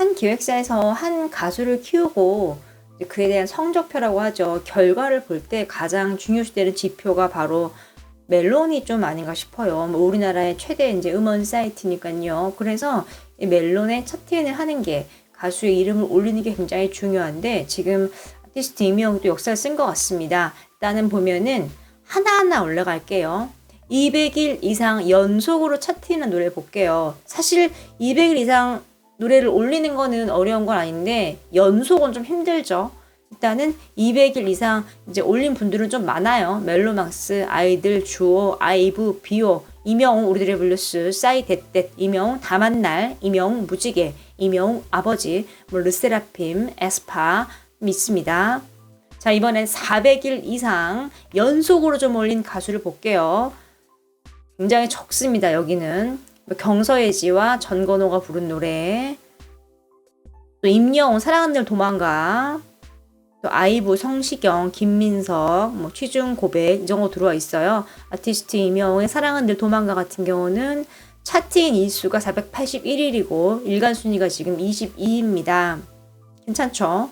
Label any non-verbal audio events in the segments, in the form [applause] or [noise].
한 기획사에서 한 가수를 키우고 그에 대한 성적표라고 하죠. 결과를 볼 때 가장 중요시되는 지표가 바로 멜론이 좀 아닌가 싶어요. 뭐 우리나라의 최대 이제 음원 사이트니까요. 그래서 이 멜론에 차트인을 하는 게 가수의 이름을 올리는 게 굉장히 중요한데 지금 아티스트 이명도 역사를 쓴 것 같습니다. 일단은 보면은 하나하나 올라갈게요. 200일 이상 연속으로 차트인한 노래 볼게요. 사실 200일 이상 노래를 올리는 거는 어려운 건 아닌데 연속은 좀 힘들죠. 일단은 200일 이상 이제 올린 분들은 좀 많아요. 멜로망스, 아이들, 주호, 아이브, 비오, 이명웅, 우리들의 블루스, 싸이 데댓, 이명웅, 다만날, 이명웅, 무지개, 이명웅, 아버지, 뭐 르세라핌, 에스파, 믿습니다. 자, 이번엔 400일 이상 연속으로 좀 올린 가수를 볼게요. 굉장히 적습니다, 여기는. 뭐 경서예지와 전건호가 부른 노래. 또 임영웅, 사랑하는 늘 도망가. 또 아이브, 성시경, 김민석, 뭐 취중 고백 이 정도 들어와 있어요. 아티스트 임영웅의 사랑은 늘 도망가 같은 경우는 차트인 일수가 481일이고 일간 순위가 지금 22입니다. 괜찮죠?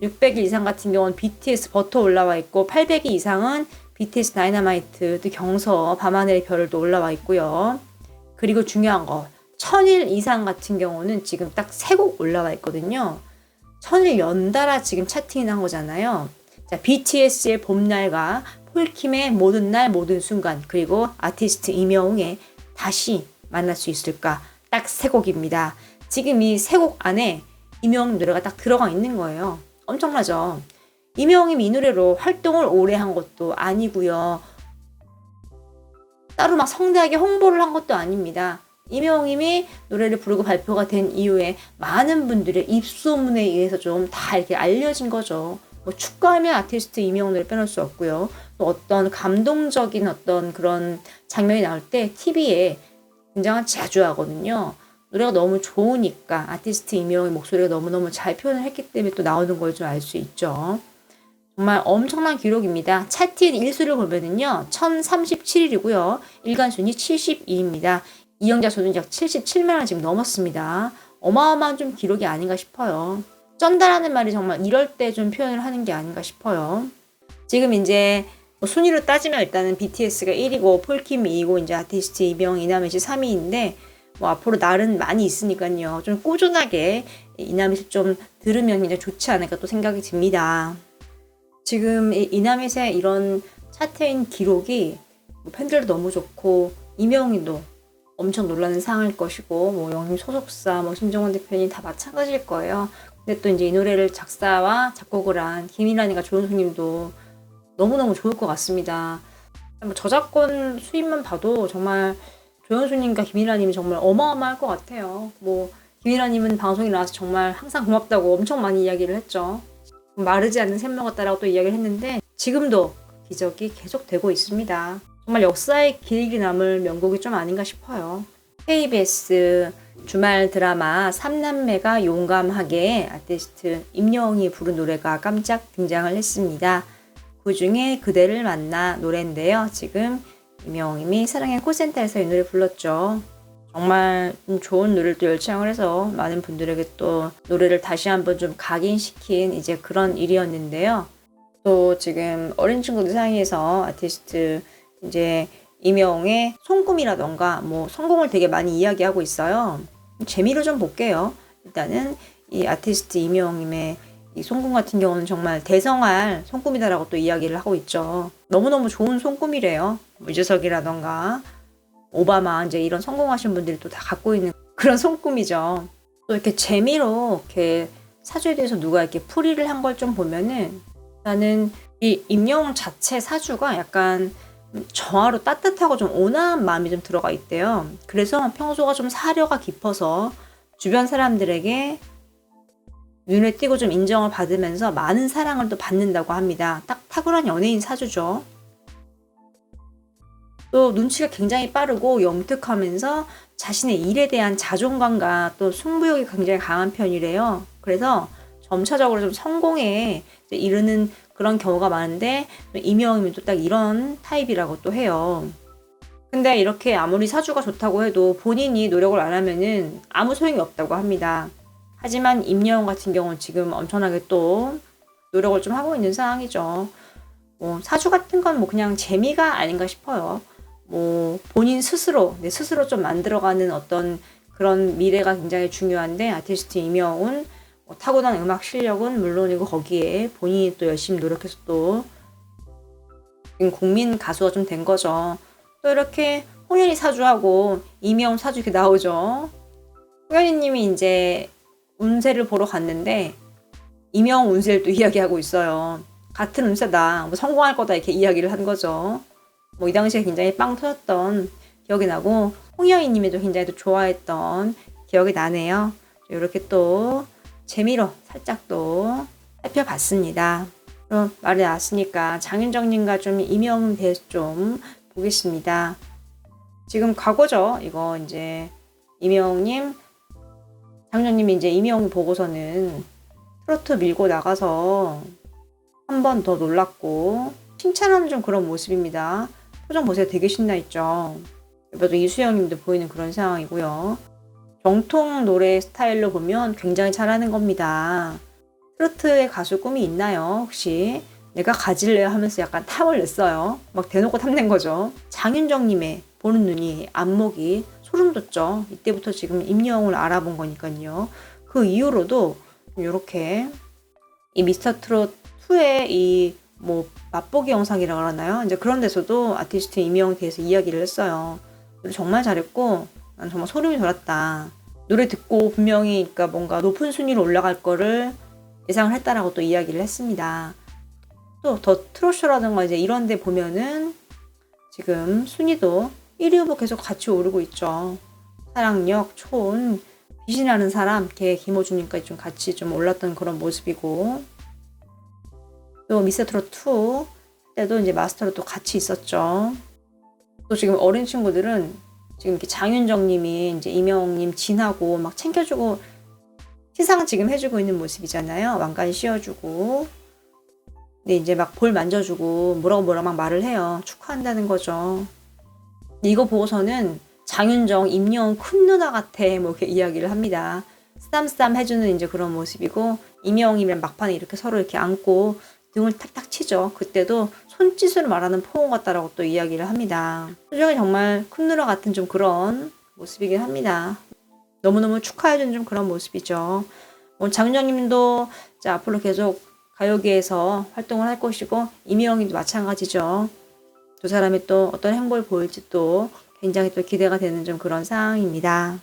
600일 이상 같은 경우는 BTS 버터 올라와 있고 800일 이상은 BTS 다이너마이트, 또 경서, 밤하늘의 별도 올라와 있고요. 그리고 중요한 거 1000일 이상 같은 경우는 지금 딱 세 곡 올라와 있거든요. 천일 연달아 지금 차팅이 난 거잖아요. 자, BTS의 봄날과 폴킴의 모든 날 모든 순간 그리고 아티스트 이명웅의 다시 만날 수 있을까 딱 세 곡입니다. 지금 이 세 곡 안에 이명웅 노래가 딱 들어가 있는 거예요. 엄청나죠? 이명웅이 이 노래로 활동을 오래 한 것도 아니고요. 따로 막 성대하게 홍보를 한 것도 아닙니다. 이명웅님이 노래를 부르고 발표가 된 이후에 많은 분들의 입소문에 의해서 좀 다 이렇게 알려진 거죠. 뭐 축구하면 아티스트 이명웅 노래 빼놓을 수 없고요. 또 어떤 감동적인 어떤 그런 장면이 나올 때 TV에 굉장히 자주 하거든요. 노래가 너무 좋으니까 아티스트 이명웅의 목소리가 너무너무 잘 표현을 했기 때문에 또 나오는 걸 좀 알 수 있죠. 정말 엄청난 기록입니다. 차트인 일수를 보면은요, 1037일이고요. 일간 순위 72입니다. 이영자 수는 약 77만 원 지금 넘었습니다. 어마어마한 좀 기록이 아닌가 싶어요. 쩐다라는 말이 정말 이럴 때 좀 표현을 하는 게 아닌가 싶어요. 지금 이제 뭐 순위로 따지면 일단은 BTS가 1위고 폴킴이 2위고 이제 아티스트 이병 이남희 씨 3위인데 뭐 앞으로 날은 많이 있으니까요. 좀 꾸준하게 이남희 씨좀 들으면 이제 좋지 않을까 또 생각이 듭니다. 지금 이남희의 이런 차트인 기록이 뭐 팬들도 너무 좋고 이명희도 엄청 놀라는 상황일 것이고 뭐 영림 소속사 뭐 심정원 대표님 다 마찬가지일 거예요. 근데 또 이제 이 노래를 작사와 작곡을 한 김일란이가 조은수님도 너무너무 좋을 것 같습니다. 뭐 저작권 수입만 봐도 정말 조현수님과 김일라님이 정말 어마어마할 것 같아요. 뭐 김일라님은 방송에 나와서 정말 항상 고맙다고 엄청 많이 이야기를 했죠. 마르지 않는 샘물 같다라고 또 이야기를 했는데 지금도 기적이 계속되고 있습니다. 정말 역사에 길게 남을 명곡이 좀 아닌가 싶어요. KBS 주말 드라마 삼남매가 용감하게 아티스트 임영웅이 부른 노래가 깜짝 등장을 했습니다. 그 중에 그대를 만나 노래인데요. 지금 임영웅님이 사랑의 콜센터에서 이 노래 불렀죠. 정말 좋은 노래를 또 열창을 해서 많은 분들에게 또 노래를 다시 한번 좀 각인시킨 이제 그런 일이었는데요. 또 지금 어린 친구들 사이에서 아티스트 이제 임영웅의 손금이라던가 뭐 성공을 되게 많이 이야기하고 있어요. 재미로 좀 볼게요. 일단은 이 아티스트 임영웅님의 이 손금 같은 경우는 정말 대성할 손금이다라고 또 이야기를 하고 있죠. 너무너무 좋은 손금이래요. 유재석이라던가 오바마 이제 이런 성공하신 분들이 또 다 갖고 있는 그런 손금이죠. 또 이렇게 재미로 이렇게 사주에 대해서 누가 이렇게 풀이를 한 걸 좀 보면은 나는 이 임영웅 자체 사주가 약간 정화로 따뜻하고 좀 온화한 마음이 좀 들어가 있대요. 그래서 평소가 좀 사려가 깊어서 주변 사람들에게 눈에 띄고 좀 인정을 받으면서 많은 사랑을 또 받는다고 합니다. 딱 탁월한 연예인 사주죠. 또 눈치가 굉장히 빠르고 영특하면서 자신의 일에 대한 자존감과 또 승부욕이 굉장히 강한 편이래요. 그래서 점차적으로 좀 성공에 이르는 그런 경우가 많은데 이명이면 또 딱 이런 타입이라고 또 해요. 근데 이렇게 아무리 사주가 좋다고 해도 본인이 노력을 안 하면은 아무 소용이 없다고 합니다. 하지만 임영웅 같은 경우는 지금 엄청나게 또 노력을 좀 하고 있는 상황이죠. 뭐 사주 같은 건 뭐 그냥 재미가 아닌가 싶어요. 뭐 본인 스스로 내 스스로 좀 만들어가는 어떤 그런 미래가 굉장히 중요한데 아티스트 임영웅 은뭐 타고난 음악 실력은 물론이고 거기에 본인이 또 열심히 노력해서 또 국민 가수가 좀 된 거죠. 또 이렇게 홍현희 사주하고 이명웅 사주 이렇게 나오죠. 홍현희님이 이제 운세를 보러 갔는데 이명 운세를 또 [laughs] 이야기하고 있어요. 같은 운세다. 뭐 성공할 거다 이렇게 이야기를 한 거죠. 뭐 이 당시에 굉장히 빵 터졌던 기억이 나고 홍영희님이 도 굉장히 또 좋아했던 기억이 나네요. 이렇게 또 재미로 살짝 또 살펴봤습니다. 그럼 말이 나왔으니까 장윤정님과 좀 이명웅 대해서 좀 보겠습니다. 지금 과거죠. 이거 이제 이명웅님, 장윤정님이 이제 이명웅 보고서는 트로트 밀고 나가서 한 번 더 놀랐고 칭찬하는 좀 그런 모습입니다. 표정 보세요. 되게 신나 있죠. 옆에도 이수영님도 보이는 그런 상황이고요. 정통 노래 스타일로 보면 굉장히 잘하는 겁니다. 트로트의 가수 꿈이 있나요? 혹시 내가 가질래요 하면서 약간 탐을 냈어요. 막 대놓고 탐낸 거죠. 장윤정님의 보는 눈이 안목이 소름 돋죠. 이때부터 지금 임영웅을 알아본 거니까요. 그 이후로도 이렇게 이 미스터 트롯 2의 이 뭐 맛보기 영상이라 그러나요? 이제 그런 데서도 아티스트 임영웅에 대해서 이야기를 했어요. 정말 잘했고 난 정말 소름이 돋았다. 노래 듣고 분명히 그러니까 뭔가 높은 순위로 올라갈 거를 예상을 했다라고 또 이야기를 했습니다. 또 더 트롯쇼라든가 이제 이런 데 보면은 지금 순위도 1위 후보 계속 같이 오르고 있죠. 사랑력, 촌, 빛이 나는 사람, 걔 김호준님까지 좀 같이 좀 올랐던 그런 모습이고 또 미스터트롯 2 때도 이제 마스터로 또 같이 있었죠. 또 지금 어린 친구들은 지금 이렇게 장윤정님이 이제 이명웅님 진하고 막 챙겨주고 시상 지금 해주고 있는 모습이잖아요. 왕관 씌워주고. 근데 이제 막 볼 만져주고 뭐라고 뭐라고 막 말을 해요. 축하한다는 거죠. 이거 보고서는 장윤정, 임영웅 큰 누나 같아 뭐 이렇게 이야기를 합니다. 쓰담쓰담 해주는 이제 그런 모습이고 임영웅이랑 막판에 이렇게 서로 이렇게 안고 등을 탁탁 치죠. 그때도 손짓으로 말하는 포옹 같다라고 또 이야기를 합니다. 표정이 정말 큰 누나 같은 좀 그런 모습이긴 합니다. 너무너무 축하해주는 좀 그런 모습이죠. 뭐 장정님도 자, 앞으로 계속 가요계에서 활동을 할 것이고 이미영님도 마찬가지죠. 두 사람이 또 어떤 행보를 보일지 또 굉장히 또 기대가 되는 좀 그런 상황입니다.